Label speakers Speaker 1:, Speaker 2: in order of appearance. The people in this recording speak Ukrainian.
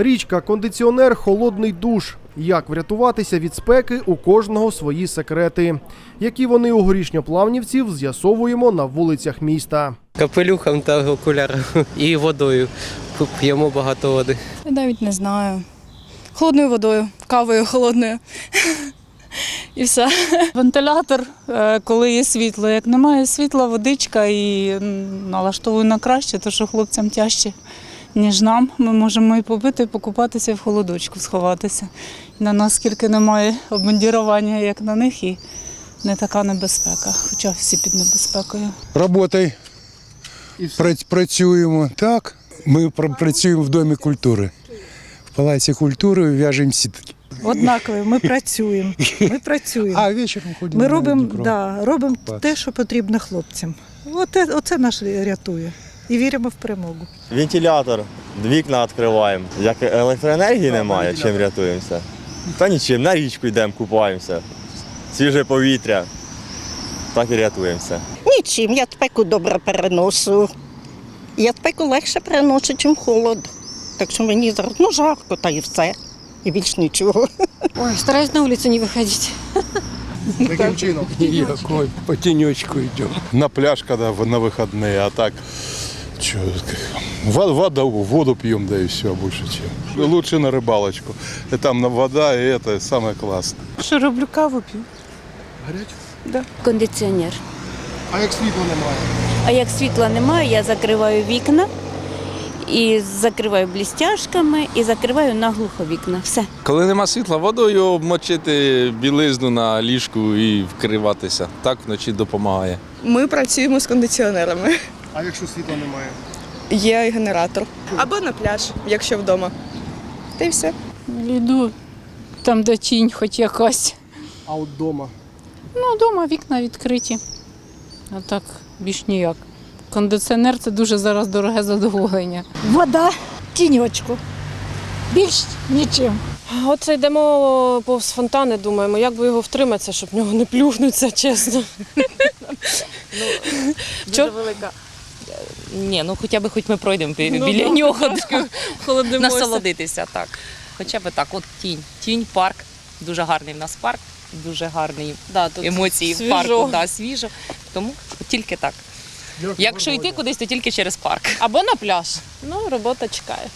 Speaker 1: Річка, кондиціонер, холодний душ. Як врятуватися від спеки у кожного свої секрети. Які вони у горішньоплавнівців з'ясовуємо на вулицях міста.
Speaker 2: Капелюхом та окуляром і водою. П'ємо багато води.
Speaker 3: Я навіть не знаю. Холодною водою, кавою холодною. І все.
Speaker 4: Вентилятор, е, коли є світло. Як немає світла, водичка і налаштовую на краще, то що хлопцям тяжче, ніж нам. Ми можемо і побити, і покупатися, і в холодочку сховатися. На нас скільки немає обмундірування, як на них, і не така небезпека, хоча всі під небезпекою.
Speaker 5: Роботай. Працюємо. Так. Ми працюємо в Домі культури. В Палаці культури в'яжемо сітки.
Speaker 6: Однакові, ми працюємо. Ми працюємо.
Speaker 5: А вечором ходимо.
Speaker 6: Ми робимо, да, робимо те, що потрібно хлопцям. Оце, оце нас рятує І віримо в перемогу.
Speaker 7: Вентилятор, вікна відкриваємо. Як електроенергії немає, чим рятуємося? Та нічим, на річку йдемо, купаємося. Свіже повітря. Так і рятуємося.
Speaker 8: Нічим, я спеку добре переношу. Я спеку легше переношу, ніж холод. Так що мені зараз ну, жарко, та і все. І більш нічого.
Speaker 9: Ой, стараюсь на улицу не выходить.
Speaker 1: Таким чином.
Speaker 5: Якой по тіньочку йдемо.
Speaker 10: на пляж, когда в- на выходные, а так чё, воду, воду, воду пьем, да и все, больше чем. Лучше на рыбалочку. И там на вода, и это самое классное.
Speaker 4: Що роблю каву п'ю?
Speaker 9: Кондиціонер.
Speaker 1: А як світла немає?
Speaker 9: А як світла немає, я закриваю вікна і закриваю блістяшками і закриваю наглухо вікна. Все.
Speaker 11: Коли нема світла, водою обмочити білизну на ліжку і вкриватися. Так вночі допомагає.
Speaker 3: Ми працюємо з кондиціонерами.
Speaker 1: А якщо світла немає?
Speaker 3: Є генератор. Або на пляж, якщо вдома. Та й все.
Speaker 4: Йду там, де тінь хоч якась.
Speaker 1: А от вдома?
Speaker 4: Ну, вдома вікна відкриті. А так більш ніяк. Кондиціонер це дуже зараз дороге задоволення.
Speaker 6: Вода, тіньочку. Більш нічим.
Speaker 12: Оце йдемо повз фонтани, думаємо, як би його втриматися, щоб в нього не плюхнуться, чесно.
Speaker 3: Дуже велика.
Speaker 12: Ні, ну хоча б хоч ми пройдемо
Speaker 3: Ну,
Speaker 12: біля нього, насолодитися так. Хоча б так, от тінь. Тінь, парк. Дуже гарний в нас парк, дуже гарні
Speaker 3: Да, тут
Speaker 12: емоції в парку, да, свіжо. Тому тільки так. Якщо йти кудись, то тільки через парк.
Speaker 3: Або на пляж. Ну, робота чекає.